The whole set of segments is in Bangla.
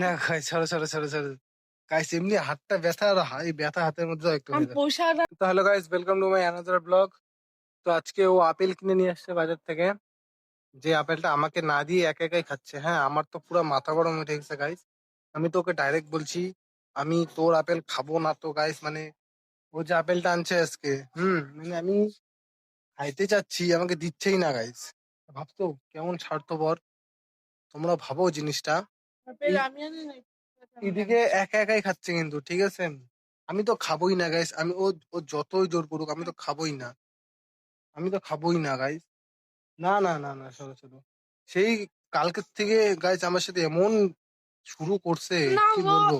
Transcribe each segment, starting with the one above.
না খাই সরো সরো সরো সরো। গাইস এমনি হাতটা ব্যথা আর এই ব্যথা হাতের মধ্যে একটু তো hello guys welcome to my another blog তো আজকে ও আপেল কিনে নিয়ে আসছে বাজার থেকে। যে আপেলটা আমাকে না দিয়ে একা একাই খাচ্ছে হ্যাঁ আমার তো পুরো মাথা গরম হয়ে গেছে গাইস আমি তো ওকে ডাইরেক্ট বলছি আমি তোর আপেল খাব না তো গাইস মানে ও যে আপেলটা আনছে আজকে হুম মানে আমি খাইতে চাচ্ছি আমাকে দিচ্ছেই না গাইস ভাবতো কেমন স্বার্থপর? তোমরা ভাবো জিনিসটা। এদিকে একা একাই খাচ্ছে কিন্তু ঠিক আছে? আমি তো খাবোই না গাইস আমি ও ও যতই জোর করুক আমি তো খাবোই না। আমি তো খাবোই না গাইস না না না না সরো সরো সেই কালকের থেকে গাইস আমার সাথে এমন শুরু করছে কি বলব?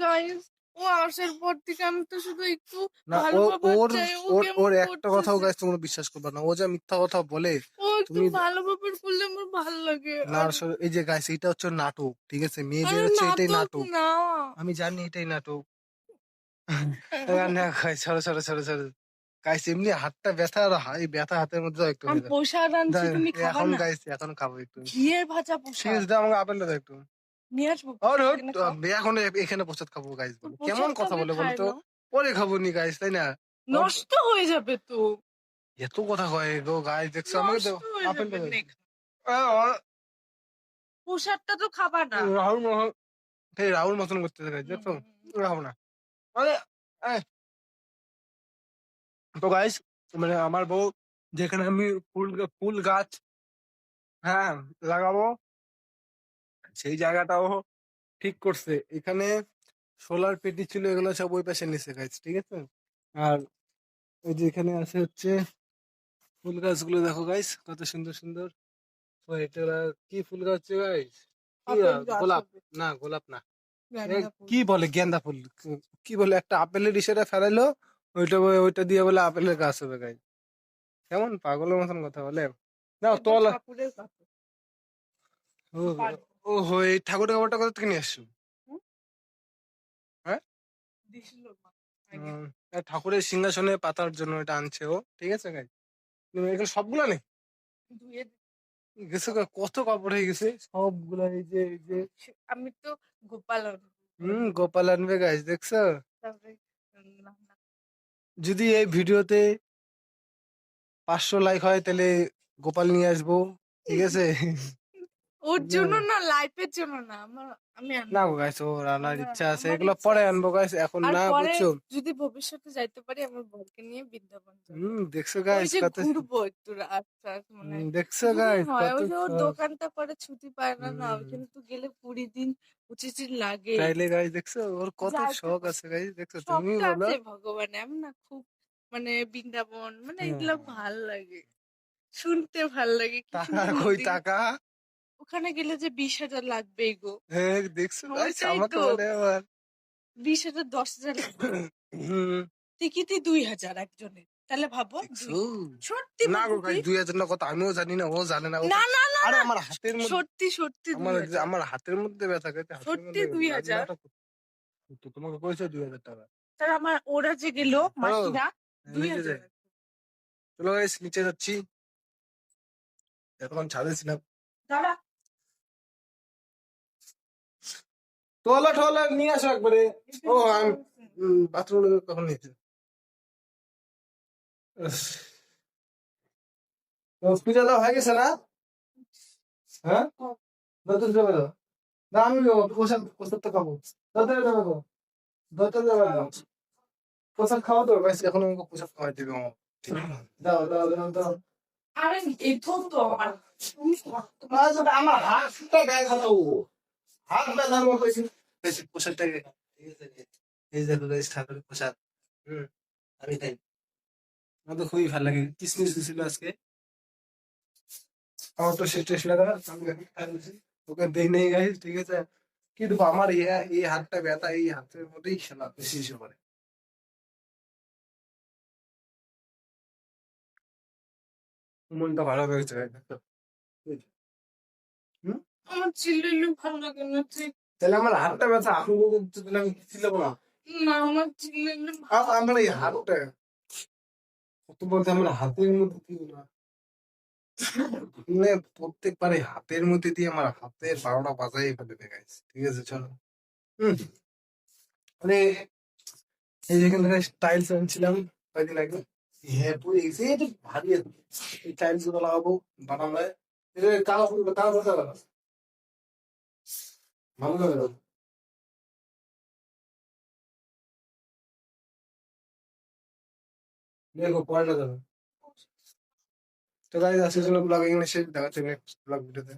গাইস ও আসার পর থেকে আমি তো শুধু একটু না ভালো ওর ওর ওর একটা কথাও গাইস তোমরা বিশ্বাস করবে না। ও যা মিথ্যা কথা বলে তুমি- ভালো ব্যাপার করলে আমার ভালো লাগে। না আসলে এই যে গাইস এটা হচ্ছে নাটক ঠিক আছে? হচ্ছে এটাই নাটক আমি জানি এটাই নাটক। না, না গাইস সরো সরো সরো সরো। গাইস এমনি হাতটা ব্যথা আর এই ব্যথা হাতের মধ্যে একটু পোষা তুমি খাবা এখন গাইস এখন খাব একটু। ঘিয়ের ভাজা পোষা আমাকে আপেলটা দাও একটু। নিয়ে আসব। এখানে এখন প্রসাদ খাব গাইস তো কেমন কথা বলে খায় বলতো না? পরে খাব নি গাইস তাই না? নষ্ট হয়ে যাবে তো। এত কথা কয় গো গাইস দেখছ? আমাকে দাও নষ্ট হয়ে আপেলটা যাবে দাও নেক। আ, আ, পোশাকটা তো খাবা না। রাহুল মহন রাহুল মতন করতে গাইস দেখছ? না। এ। তো গাইস মানে আমার বউ যেখানে আমি ফুল ফুল গাছ হ্যাঁ লাগাবো সেই জায়গাটাও ঠিক করছে। এখানে সোলার পেটি ছিল এগুলো সব ওই পাশে নিচে গাছ ঠিক আছে? আর ওই যে এখানে আছে হচ্ছে ফুল গাছগুলো দেখো গাইস কত সুন্দর সুন্দর। এটা কি ফুল গাছ গাইস গোলাপ? না গোলাপ না। কি বলে গেন্দা ফুল? কি বলে একটা আপেলের ইসেটা ফেলাইলো ওইটা ওইটা দিয়ে বলে আপেলের গাছ হবে গাই কেমন? পাগলের মতন কথা বলে। না তল। ঠাকুরের কাছে। ও হো এই ঠাকুরের কাপড়টা কোথা থেকে নিয়ে। উম, এই ঠাকুরের সিংহাসনে পাতার জন্য এটা আনছে ও ঠিক আছে গাই এগুলো সবগুলা নেই গেছে কত কাপড় হয়ে গেছে? সবগুলা এই যে এই যে। আমি তো গোপাল। হম গোপাল আনবে গাছ দেখছ। যদি এই ভিডিওতে পাঁচশো লাইক হয় তাহলে গোপাল নিয়ে আসব ঠিক আছে? ওর জন্য না লাইফের জন্য না আমার আমি আনব। না গো গাইস ও আনার ইচ্ছা আছে আমার এগুলো ইচ্ছা পরে আছে। আনব গাইস এখন আর না পরে বুঝছ যদি ভবিষ্যতে যাইতে পারি আমার বরকে নিয়ে বৃন্দাবন যাব। হম দেখছ ওই গাইস যে কত ঘুরবো একটু মানে হুম, দেখছ গাইস হয়, কত ওই যে ওর শখ। দোকানটা করে ছুটি পায় না না হুম। ওইখানে গেলে কুড়ি দিন পঁচিশ দিন লাগে গাইস দেখছ ওর কত যাইতে শখ পারছি। আছে গাইস দেখছ তুমি বলো আছে ভগবানে আমি না খুব মানে বৃন্দাবন মানে হ্যাঁ। এগুলো ভালো লাগে শুনতে ভালো লাগে কি টাকা সুন্দর কই। টাকা ওখানে গেলে যে বিশ হাজার লাগবে গো। হ্যাঁ দেখছ? তো। আবার বিশ হাজার দশ হাজার টিকিটই দুই হাজার একজনের। তাহলে ভাবো সত্যি না গো। দুই হাজার না কত? আমিও জানি না ও জানে না না না না আরে আমার হাতের মধ্যে সত্যি সত্যি আমার আমার হাতের মধ্যে ব্যথা সত্যি দুই হাজার? তো তোমাকে কইছে দুই হাজার টাকা। তার আমার ওরা যে গেল মাসিরা দুই হাজার চলো গাইস নিচে যাচ্ছি। এতক্ষণ ছাদে ছিলাম দাঁড়া। তোলা টোলা নিয়ে আসো একবারে। ও আমি বাথরুমে কখন নিয়েছি দেওয়া হয়ে গেছে না? হ্যাঁ? দত্ত দেবে দাও না আমি প্রসাদ প্রসাদ তো খাব। দত্ত দেবে দাও দত্ত দেবে দাও প্রসাদ খাওয়া তো গাইস এখন আমাকে প্রসাদ খাওয়াই দিবে ঠিক দাও দাও দাও দাও। আরে এই তো আমার আমার হাতটা গায়ে হাত ব্যথার মতো হয়েছে ঠিক আছে এই দেখো হুম, আমি খাই আমার তো খুবই ভালো লাগে। কিসমিস দিছিল আজকে। আমার তো শেষ টেস্ট লাগা ওকে দেই নেই গাইস, ঠিক আছে। কিন্তু আমার এই হাতটা ব্যথা, এই হাতের মধ্যেই খেলা বেশি এসে পড়ে মনটা ভালো হয়ে চিল্লিলে ভালো লাগে না। ঠিক তাহলে আমার হাতটা ব্যথা পর্যন্ত তাহলে আমি না। না আমার এই হাতটা কত বলতে আমার হাতের মধ্যে কি না মানে প্রত্যেকবারে হাতের মধ্যে দিয়ে আমার হাতের বারোটা বাজাই ফেলে দেখাইছে ঠিক আছে চলো। হুম। মানে এই যেখানে টাইলস আনছিলাম কয়েকদিন আগে? হ্যাঁ পুরো ভারী এই টাইলসগুলো লাগাবো এটা কালো কালো লাগাবো ভালো লাগে তো। দেখো পয়লা যাবে তো গাইজ আজকের জন্য ব্লগ এখানে শেষ দেখা হচ্ছে নেক্সট ব্লগ ভিডিওতে